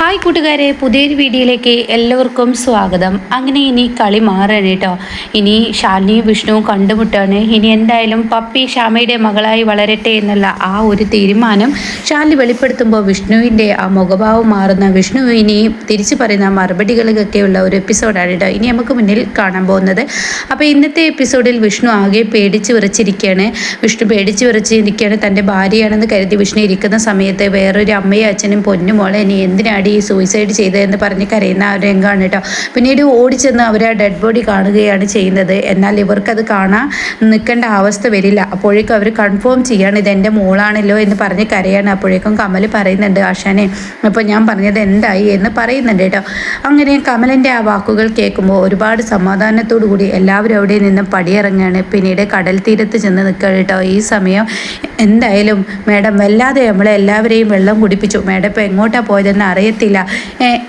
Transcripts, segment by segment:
Hi കൂട്ടുകാരെ പുതിയൊരു വീഡിയോയിലേക്ക് എല്ലാവർക്കും സ്വാഗതം. അങ്ങനെ ഇനി കളി മാറണം കേട്ടോ ഇനി ശാലിനിയും വിഷ്ണുവും കണ്ടുമുട്ടാണ്. ഇനി എന്തായാലും പപ്പി ശ്യാമയുടെ മകളായി വളരട്ടെ എന്നുള്ള ആ ഒരു തീരുമാനം ശാലിനി വെളിപ്പെടുത്തുമ്പോൾ വിഷ്ണുവിന്റെ ആ മുഖഭാവം മാറുന്ന വിഷ്ണു ഇനി തിരിച്ചു പറയുന്ന മറുപടികൾക്കൊക്കെയുള്ള ഒരു എപ്പിസോഡാണ് കേട്ടോ ഇനി നമുക്ക് മുന്നിൽ കാണാൻ പോകുന്നത്. അപ്പോൾ ഇന്നത്തെ എപ്പിസോഡിൽ വിഷ്ണു ആകെ പേടിച്ച് വിറച്ചിരിക്കുകയാണ്. വിഷ്ണു പേടിച്ച് വിറച്ചിരിക്കുകയാണ്. തന്റെ ഭാര്യയാണെന്ന് കരുതി വിഷ്ണു ഇരിക്കുന്ന സമയത്ത് വേറൊരു അമ്മയും അച്ഛനും പൊന്നുമോളെ ഇനി എന്തിനാടി ഈ സൂയിസൈഡ് ചെയ്തതെന്ന് പറഞ്ഞ് കരയുന്ന ആ രംഗമാണ് കേട്ടോ. പിന്നീട് ഓടിച്ചെന്ന് അവർ ആ ഡെഡ് ബോഡി കാണുകയാണ് ചെയ്യുന്നത്. എന്നാൽ ഇവർക്കത് കാണാൻ നിൽക്കേണ്ട അവസ്ഥ വരില്ല. അപ്പോഴേക്കും അവർ കൺഫേം ചെയ്യാണ് ഇത് എന്റെ മോളാണല്ലോ എന്ന് പറഞ്ഞ് കരയാണ്. അപ്പോഴേക്കും കമൽ പറയുന്നുണ്ട് ആശാനെ അപ്പോൾ ഞാൻ പറഞ്ഞത് എന്തായി? എന്ന് പറയുന്നുണ്ട് കേട്ടോ. അങ്ങനെ കമലിന്റെ ആ വാക്കുകൾ കേൾക്കുമ്പോൾ ഒരുപാട് സമാധാനത്തോടു കൂടി എല്ലാവരും അവിടെ നിന്നും പടിയിറങ്ങുകയാണ്. പിന്നീട് കടൽ തീരത്ത് ചെന്ന് നിൽക്കുക കേട്ടോ. ഈ സമയം എന്തായാലും മാഡം വല്ലാതെ നമ്മളെ എല്ലാവരെയും വെള്ളം കുടിപ്പിച്ചു. മാഡം ഇപ്പോൾ എങ്ങോട്ടാണ് പോയതെന്ന് അറിയത്തില്ല.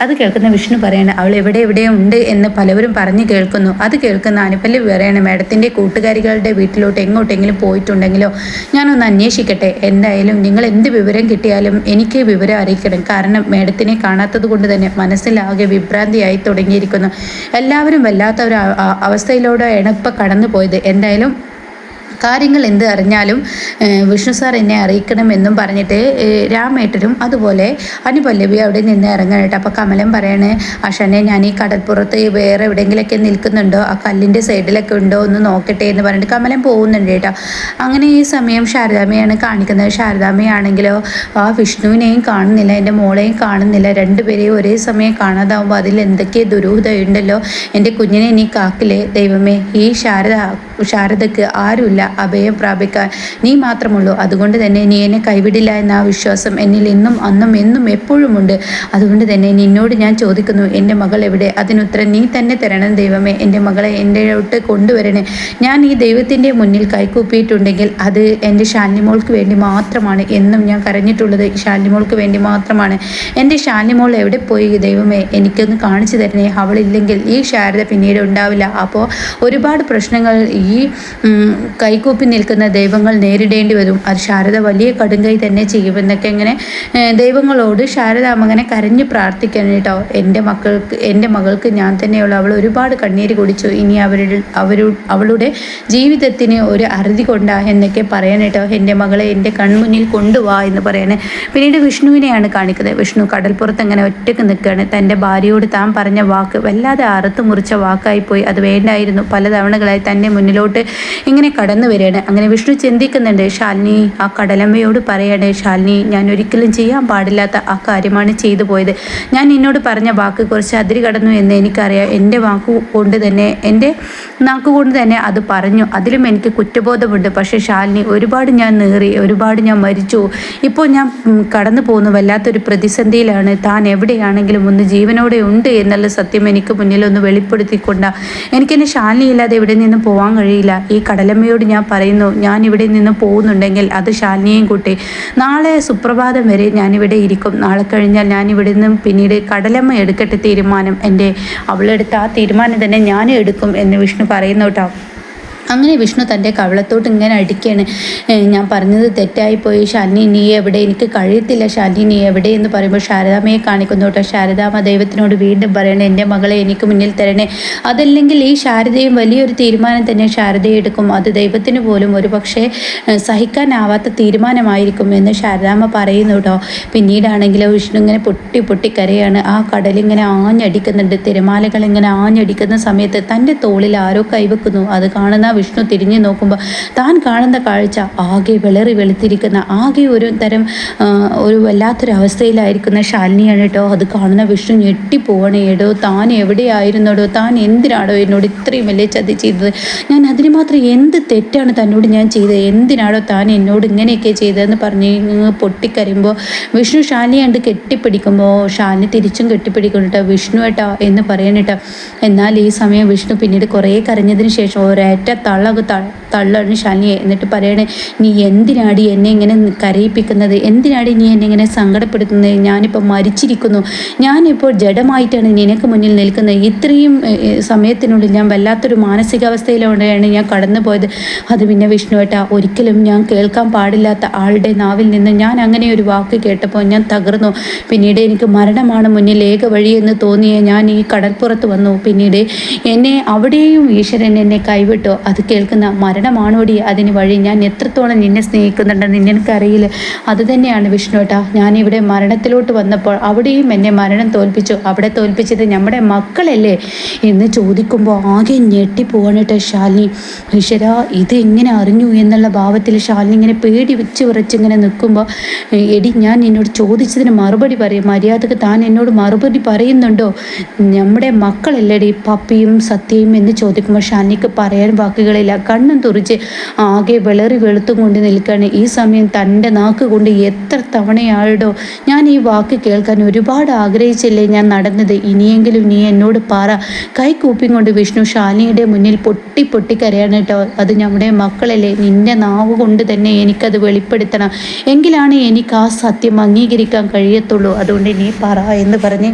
അത് കേൾക്കുന്ന വിഷ്ണു പറയാണ് അവൾ എവിടെ എവിടെ ഉണ്ട്? എന്ന് പലവരും പറഞ്ഞു കേൾക്കുന്നു. അത് കേൾക്കുന്ന അനുപല്ലി പറയാണ് മാഡത്തിന്റെ കൂട്ടുകാരികളുടെ വീട്ടിലോട്ട് എങ്ങോട്ടെങ്കിലും പോയിട്ടുണ്ടെങ്കിലോ? ഞാനൊന്ന് അന്വേഷിക്കട്ടെ. എന്തായാലും നിങ്ങൾ എന്ത് വിവരം കിട്ടിയാലും എനിക്ക് വിവരം അറിയിക്കണം. കാരണം മാഡത്തിനെ കാണാത്തത് കൊണ്ട് തന്നെ മനസ്സിലാകെ വിഭ്രാന്തിയായി തുടങ്ങിയിരിക്കുന്നു. എല്ലാവരും വല്ലാത്ത ഒരു അവസ്ഥയിലൂടെ ഇണപ്പ് കടന്നു പോയത് എന്തായാലും കാര്യങ്ങൾ എന്ത് അറിഞ്ഞാലും വിഷ്ണു സാർ എന്നെ അറിയിക്കണമെന്നും പറഞ്ഞിട്ട് രാമേട്ടനും അതുപോലെ അനുപല്ലവി അവിടെ നിന്ന് ഇറങ്ങാനായിട്ട്. അപ്പോൾ കമലം പറയാണ് അഷനെ ഞാൻ ഈ കടൽപ്പുറത്ത് വേറെ എവിടെയെങ്കിലൊക്കെ നിൽക്കുന്നുണ്ടോ? ആ കല്ലിന്റെ സൈഡിലൊക്കെ ഉണ്ടോ എന്ന് നോക്കട്ടെ എന്ന് പറഞ്ഞിട്ട് കമലം പോകുന്നുണ്ട് കേട്ടോ. അങ്ങനെ ഈ സമയം ശാരദാമ്മയാണ് കാണിക്കുന്നത്. ശാരദാമ്മയാണെങ്കിലോ ആ വിഷ്ണുവിനെയും കാണുന്നില്ല എന്റെ മോളെയും കാണുന്നില്ല. രണ്ടുപേരെയും ഒരേ സമയം കാണാതാവുമ്പോൾ അതിൽ എന്തൊക്കെ ദുരൂഹതയുണ്ടല്ലോ. എന്റെ കുഞ്ഞിനെ നീ കാക്കില്ലേ? ദൈവമേ ഈ ശാരദ ശാരദക്ക് ആരുമില്ല അഭയം പ്രാപിക്കാൻ നീ മാത്രമുള്ളൂ. അതുകൊണ്ട് തന്നെ നീ എന്നെ കൈവിടില്ല എന്ന ആ വിശ്വാസം എന്നിൽ ഇന്നും അന്നും എന്നും എപ്പോഴുമുണ്ട്. അതുകൊണ്ട് തന്നെ നിന്നോട് ഞാൻ ചോദിക്കുന്നു എന്റെ മകൾ എവിടെ? അതിനുത്തരം നീ തന്നെ തരണം ദൈവമേ. എന്റെ മകളെ എന്റെ അടുത്ത് കൊണ്ടുവരണേ. ഞാൻ ഈ ദൈവത്തിന്റെ മുന്നിൽ കൈക്കൂപ്പിയിട്ടുണ്ടെങ്കിൽ അത് എന്റെ ശാലിനിമോൾക്ക് വേണ്ടി മാത്രമാണ് എന്നും ഞാൻ കരഞ്ഞിട്ടുള്ളത്. ശാലിനിമോൾക്ക് വേണ്ടി മാത്രമാണ്. എന്റെ ശാലിനിമോൾ എവിടെ പോയി? ദൈവമേ എനിക്കൊന്ന് കാണിച്ചു തരണേ. അവളില്ലെങ്കിൽ ഈ ശാരദ പിന്നീട് ഉണ്ടാവില്ല. അപ്പോൾ ഒരുപാട് പ്രശ്നങ്ങൾ ഈ ഉം, കൈകൂപ്പി നിൽക്കുന്ന ദൈവങ്ങൾ നേരിടേണ്ടി വരും. അത് ശാരദ വലിയ കടുങ്കൈ തന്നെ ചെയ്യുമെന്നൊക്കെ ഇങ്ങനെ ദൈവങ്ങളോട് ശാരദ അങ്ങനെ കരഞ്ഞ് പ്രാർത്ഥിക്കണം കേട്ടോ. എന്റെ മക്കൾക്ക് എന്റെ മകൾക്ക് ഞാൻ തന്നെയുള്ള. അവൾ ഒരുപാട് കണ്ണീര് കുടിച്ചു. ഇനി അവരുടെ അവരു അവളുടെ ജീവിതത്തിന് ഒരു അറുതി കൊണ്ടാ എന്നൊക്കെ പറയാൻ കേട്ടോ. എന്റെ മകളെ എന്റെ കൺമുന്നിൽ കൊണ്ടുവാ എന്ന് പറയണേ. പിന്നീട് വിഷ്ണുവിനെയാണ് കാണിക്കുന്നത്. വിഷ്ണു കടൽപ്പുറത്ത് അങ്ങനെ ഒറ്റയ്ക്ക് നിൽക്കുകയാണ്. തന്റെ ഭാര്യയോട് താൻ പറഞ്ഞ വാക്ക് വല്ലാതെ അറുത്ത് മുറിച്ച വാക്കായി പോയി. അത് വേണ്ടായിരുന്നു. പല തവണകളായി തന്റെ മുന്നിലോട്ട് ഇങ്ങനെ കടന്നു വരികയാണ്. അങ്ങനെ വിഷ്ണു ചിന്തിക്കുന്നുണ്ട് ശാലിനി ആ കടലമ്മയോട് പറയണേ ശാലിനി ഞാൻ ഒരിക്കലും ചെയ്യാൻ പാടില്ലാത്ത ആ കാര്യമാണ് ചെയ്തു പോയത്. ഞാൻ എന്നോട് പറഞ്ഞ വാക്ക് കുറച്ച് അതിരി കടന്നു എന്ന് എനിക്കറിയാം. എന്റെ വാക്ക് കൊണ്ട് തന്നെ എന്റെ നാക്ക് കൊണ്ട് തന്നെ അത് പറഞ്ഞു. അതിലും എനിക്ക് കുറ്റബോധമുണ്ട്. പക്ഷേ ശാലിനി ഒരുപാട് ഞാൻ നേറി ഒരുപാട് ഞാൻ മരിച്ചു. ഇപ്പോൾ ഞാൻ കടന്നു പോകുന്ന വല്ലാത്തൊരു പ്രതിസന്ധിയിലാണ്. താൻ എവിടെയാണെങ്കിലും ഒന്ന് ജീവനോടെ ഉണ്ട് എന്നുള്ള സത്യം എനിക്ക് മുന്നിൽ ഒന്ന് വെളിപ്പെടുത്തിക്കൊണ്ട. എനിക്കെന്നെ ശാലിനി ഇല്ലാതെ ഇവിടെ നിന്ന് പോകാൻ കഴിയില്ല ഈ കടലമ്മയോട് ഞാൻ പറയുന്നു ഞാൻ ഇവിടെ നിന്ന് പോകുന്നുണ്ടെങ്കിൽ അത് ശാലിനിയും കൂട്ടി. നാളെ സുപ്രഭാതം വരെ ഞാനിവിടെ ഇരിക്കും. നാളെ കഴിഞ്ഞാൽ ഞാൻ ഇവിടെ നിന്നും പിന്നീട് കടലമ്മ എടുക്കട്ടെ തീരുമാനം. എന്റെ അവളെടുത്ത ആ തീരുമാനം തന്നെ ഞാനും എടുക്കും എന്ന് വിഷ്ണു പറയുന്നു കേട്ടോ. അങ്ങനെ വിഷ്ണു തന്റെ കവളത്തോട്ട് ഇങ്ങനെ അടിക്കുകയാണ്. ഞാൻ പറഞ്ഞത് തെറ്റായിപ്പോയി ശാലിനി നീ എവിടെ? എനിക്ക് കഴിയത്തില്ല ശാലിനി നീ എവിടെ എന്ന് പറയുമ്പോൾ ശാരദാമ്മയെ കാണിക്കുന്നു കേട്ടോ. ശാരദാമ്മ ദൈവത്തിനോട് വീണ്ടും പറയണേ എന്റെ മകളെ എനിക്ക് മുന്നിൽ തരണേ. അതല്ലെങ്കിൽ ഈ ശാരദയും വലിയൊരു തീരുമാനം തന്നെ ശാരദയെ എടുക്കും. അത് ദൈവത്തിന് പോലും ഒരു പക്ഷേ സഹിക്കാനാവാത്ത തീരുമാനമായിരിക്കും എന്ന് ശാരദാമ്മ പറയുന്നു കേട്ടോ. പിന്നീടാണെങ്കിലോ വിഷ്ണു ഇങ്ങനെ പൊട്ടി പൊട്ടി കരയാണ് ആ കടലിങ്ങനെ ആഞ്ഞടിക്കുന്നുണ്ട്. തിരമാലകൾ ഇങ്ങനെ ആഞ്ഞടിക്കുന്ന സമയത്ത് തന്റെ തോളിൽ ആരോ കൈവെക്കുന്നു. അത് കാണുന്ന വിഷ്ണു തിരിഞ്ഞു നോക്കുമ്പോൾ താൻ കാണുന്ന കാഴ്ച ആകെ വിളറി വെളുത്തിരിക്കുന്ന ആകെ ഒരു തരം ഒരു വല്ലാത്തൊരു അവസ്ഥയിലായിരിക്കുന്ന ശാലിനിയാണ് കേട്ടോ അത് കാണുന്ന വിഷ്ണു ഞെട്ടിപ്പോവാണ്. എടോ താൻ എവിടെയായിരുന്നോടോ താൻ എന്തിനാണോ എന്നോട് ഇത്രയും വലിയ ചതി ചെയ്തത്? ഞാൻ അതിന് മാത്രം എന്ത് തെറ്റാണ് തന്നോട് ഞാൻ ചെയ്തത്? എന്തിനാണോ താൻ എന്നോട് ഇങ്ങനെയൊക്കെ ചെയ്തതെന്ന് പറഞ്ഞ് പൊട്ടിക്കരയുമ്പോൾ വിഷ്ണു ശാലിനി കണ്ട് കെട്ടിപ്പിടിക്കുമ്പോൾ ശാലിനി തിരിച്ചും കെട്ടിപ്പിടിക്കുന്നു കേട്ടോ വിഷ്ണു ഏട്ടാ എന്ന് പറയണ കേട്ടോ എന്നാൽ ഈ സമയം വിഷ്ണു പിന്നീട് കുറേ കരഞ്ഞതിന് ശേഷം ഒരേറ്റ തള്ളക തള്ളാണ് ശാലിനിയെ എന്നിട്ട് പറയണേ നീ എന്തിനാടി എന്നെ ഇങ്ങനെ കരയിപ്പിക്കുന്നത്? എന്തിനാടി നീ എന്നെ ഇങ്ങനെ സങ്കടപ്പെടുത്തുന്നത്? ഞാനിപ്പോൾ മരിച്ചിരിക്കുന്നു. ഞാനിപ്പോൾ ജഡമായിട്ടാണ് നിനക്ക് മുന്നിൽ നിൽക്കുന്നത്. ഇത്രയും സമയത്തിനുള്ളിൽ ഞാൻ വല്ലാത്തൊരു മാനസികാവസ്ഥയിലൂടെയാണ് ഞാൻ കടന്നു പോയത് അത് പിന്നെ വിഷ്ണുവേട്ട ഒരിക്കലും ഞാൻ കേൾക്കാൻ പാടില്ലാത്ത ആളുടെ നാവിൽ നിന്ന് ഞാൻ അങ്ങനെ ഒരു വാക്ക് കേട്ടപ്പോൾ ഞാൻ തകർന്നു. പിന്നീട് എനിക്ക് മരണമാണ് മുന്നിൽ ഏക വഴിയെന്ന് തോന്നിയ ഞാൻ ഈ കടൽപ്പുറത്ത് വന്നു. പിന്നീട് എന്നെ അവിടെയും ഈശ്വരൻ എന്നെ കൈവിട്ടു. അത് കേൾക്കുന്ന മരണമാണോടി? അതിന് വഴി ഞാൻ എത്രത്തോളം നിന്നെ സ്നേഹിക്കുന്നുണ്ടെന്ന് നിന്നെനിക്കറിയില്ല അത് തന്നെയാണ് വിഷ്ണുട്ടാ ഞാനിവിടെ മരണത്തിലോട്ട് വന്നപ്പോൾ അവിടെയും എന്നെ മരണം തോൽപ്പിച്ചു. അവിടെ തോൽപ്പിച്ചത് നമ്മുടെ മക്കളല്ലേ? എന്ന് ചോദിക്കുമ്പോൾ ആകെ ഞെട്ടിപ്പോവാണ് കേട്ടോ ശാലിനി. ഈശ്വര ഇത് എങ്ങനെ അറിഞ്ഞു എന്നുള്ള ഭാവത്തിൽ ശാലിനി ഇങ്ങനെ പേടി വെച്ച് വിറച്ചിങ്ങനെ നിൽക്കുമ്പോൾ എടി ഞാൻ എന്നോട് ചോദിച്ചതിന് മറുപടി പറയും. മര്യാദയ്ക്ക് താൻ എന്നോട് മറുപടി പറയുന്നുണ്ടോ? നമ്മുടെ മക്കളല്ലേടി പപ്പിയും സത്യയും എന്ന് ചോദിക്കുമ്പോൾ ഷാനിക്ക് പറയാൻ വാക്കുകളില്ല കണ്ണും തുറിച്ച് ആകെ വിളറി വെളുത്തും കൊണ്ട് നിൽക്കുകയാണ് ഈ സമയം തന്റെ നാക്ക് കൊണ്ട് എത്ര തവണയായിടോ ഞാൻ ഈ വാക്ക് കേൾക്കാൻ ഒരുപാട് ആഗ്രഹിച്ചില്ലേ ഞാൻ നടന്നത്. ഇനിയെങ്കിലും നീ എന്നോട് പറ. കൈ കൂപ്പിയും കൊണ്ട് വിഷ്ണു ശാലിനിയുടെ മുന്നിൽ പൊട്ടി പൊട്ടി കരയാണ് കേട്ടോ. അത് നമ്മുടെ മക്കളല്ലേ. നിന്റെ നാവ് കൊണ്ട് തന്നെ എനിക്കത് വെളിപ്പെടുത്തണം. എങ്കിലാണ് എനിക്ക് ആ സത്യം അംഗീകരിക്കാൻ കഴിയത്തുള്ളൂ. അതുകൊണ്ട് നീ പറ എന്ന് പറഞ്ഞ്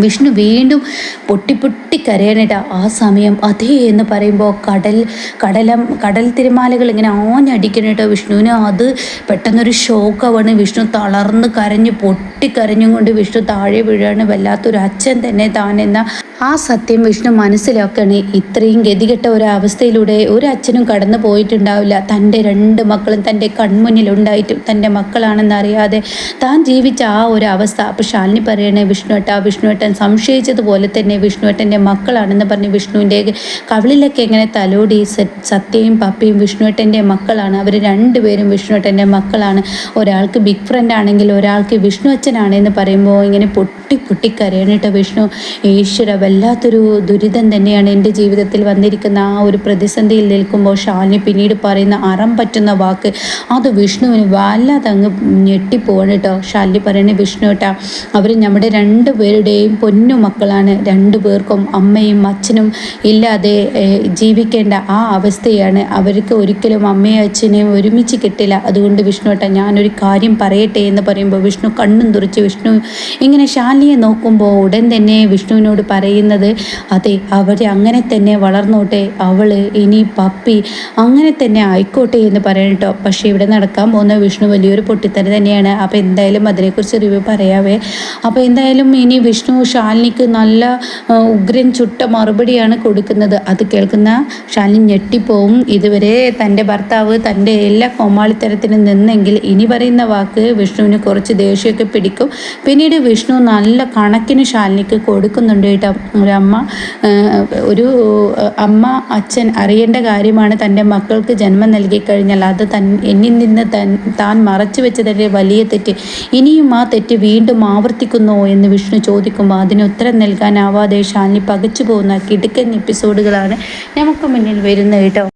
വിഷ്ണു വീണ്ടും പൊട്ടി പൊട്ടി കരയണിട ആ സമയം അതേ എന്ന് പറയുമ്പോൾ കടൽ കടലം കടൽ തിരമാലകൾ ഇങ്ങനെ ആഞ്ഞടിക്കണിട്ടോ വിഷ്ണുവിന്. അത് പെട്ടെന്നൊരു ഷോക്കാവാണ് വിഷ്ണു തളർന്ന് കരഞ്ഞ് പൊട്ടിക്കരഞ്ഞും കൊണ്ട് വിഷ്ണു താഴെ വീഴാണ്. വല്ലാത്തൊരു അച്ഛൻ തന്നെ താൻ എന്ന ആ സത്യം വിഷ്ണു മനസ്സിലാക്കണേ. ഇത്രയും ഗതികെട്ട ഒരു അവസ്ഥയിലൂടെ ഒരു അച്ഛനും കടന്നു പോയിട്ടുണ്ടാവില്ല. തന്റെ രണ്ട് മക്കളും തന്റെ കൺമുന്നിലുണ്ടായിട്ടും തന്റെ മക്കളാണെന്നറിയാതെ താൻ ജീവിച്ച ആ ഒരു അവസ്ഥ. അപ്പോൾ ശാലിനി പറയണേ വിഷ്ണുവേട്ട വിഷ്ണുവേട്ടൻ സംശയിച്ചതുപോലെ തന്നെ വിഷ്ണുവേട്ടന്റെ മക്കളാണെന്ന് പറഞ്ഞ് വിഷ്ണുവിന്റെ കവിളിലൊക്കെ എങ്ങനെ തലോടി സത്യയും പപ്പയും വിഷ്ണുവേട്ടന്റെ മക്കളാണ്. അവർ രണ്ടുപേരും വിഷ്ണുവേട്ടന്റെ മക്കളാണ്. ഒരാൾക്ക് ബിഗ് ഫ്രണ്ട് ആണെങ്കിൽ ഒരാൾക്ക് വിഷ്ണു അച്ഛനാണെന്ന് പറയുമ്പോൾ ഇങ്ങനെ പൊട്ടി പൊട്ടി കരയണിട്ട് വിഷ്ണു. ഈശ്വര വല്ലാത്തൊരു ദുരിതം തന്നെയാണ് എന്റെ ജീവിതത്തിൽ വന്നിരിക്കുന്ന ആ ഒരു പ്രതിസന്ധിയിൽ നിൽക്കുമ്പോൾ ഷാലിനി പിന്നീട് പറയുന്ന അറം പറ്റുന്ന വാക്ക്. അത് വിഷ്ണുവിന് വല്ലാതെ അങ്ങ് ഞെട്ടിപ്പോവാണ് കേട്ടോ. ഷാലിനി പറയണേ വിഷ്ണു കേട്ടോ അവർ നമ്മുടെ രണ്ട് പേരുടെയും പൊന്നു മക്കളാണ്. രണ്ടു പേർക്കും അമ്മയും അച്ഛനും ഇല്ലാതെ ജീവിക്കേണ്ട ആ അവസ്ഥയാണ്. അവർക്ക് ഒരിക്കലും അമ്മയും അച്ഛനെയും ഒരുമിച്ച് കിട്ടില്ല. അതുകൊണ്ട് വിഷ്ണു ഏട്ടാ ഞാനൊരു കാര്യം പറയട്ടെ എന്ന് പറയുമ്പോൾ വിഷ്ണു കണ്ണും തുറച്ച് വിഷ്ണു ഇങ്ങനെ ഷാലിയെ നോക്കുമ്പോൾ ഉടൻ തന്നെ വിഷ്ണുവിനോട് പറയും പറയുന്നത്. അതെ അവർ അങ്ങനെ തന്നെ വളർന്നോട്ടെ അവൾ ഇനി പപ്പി അങ്ങനെ തന്നെ ആയിക്കോട്ടെ എന്ന് പറയട്ടോ പക്ഷേ ഇവിടെ നടക്കാൻ പോകുന്ന വിഷ്ണു വലിയൊരു പൊട്ടിത്തര തന്നെയാണ്. അപ്പോൾ എന്തായാലും അതിനെക്കുറിച്ച് റിവ്യൂ പറയാവേ. അപ്പോൾ എന്തായാലും ഇനി വിഷ്ണു ശാലിനിക്ക് നല്ല ഉഗ്രൻ ചുട്ട മറുപടിയാണ് കൊടുക്കുന്നത്. അത് കേൾക്കുന്ന ശാലിനി ഞെട്ടിപ്പോവും. ഇതുവരെ തന്റെ ഭർത്താവ് തന്റെ എല്ലാ കോമാളിത്തരത്തിനും നിന്നെങ്കിൽ ഇനി പറയുന്ന വാക്ക് വിഷ്ണുവിന് കുറച്ച് ദേഷ്യമൊക്കെ പിടിക്കും. പിന്നീട് വിഷ്ണു നല്ല കണക്കിന് ശാലിനിക്ക് കൊടുക്കുന്നുണ്ട് കേട്ടോ. ഒരമ്മ ഒരു അമ്മ അച്ഛൻ അറിയേണ്ട കാര്യമാണ് തന്റെ മക്കൾക്ക് ജന്മം നൽകിക്കഴിഞ്ഞാൽ അത് തൻ എന്നിൽ നിന്ന് തൻ താൻ മറച്ചു വെച്ചതിന്റെ വലിയ തെറ്റ്. ഇനിയും ആ തെറ്റ് വീണ്ടും ആവർത്തിക്കുന്നോ എന്ന് വിഷ്ണു ചോദിക്കുമ്പോൾ അതിന് ഉത്തരം നൽകാനാവാതെ ഷാലിനി പകച്ചു പോകുന്ന കിടുക്കൻ എപ്പിസോഡുകളാണ് നമുക്ക് മുന്നിൽ വരുന്നത് കേട്ടോ.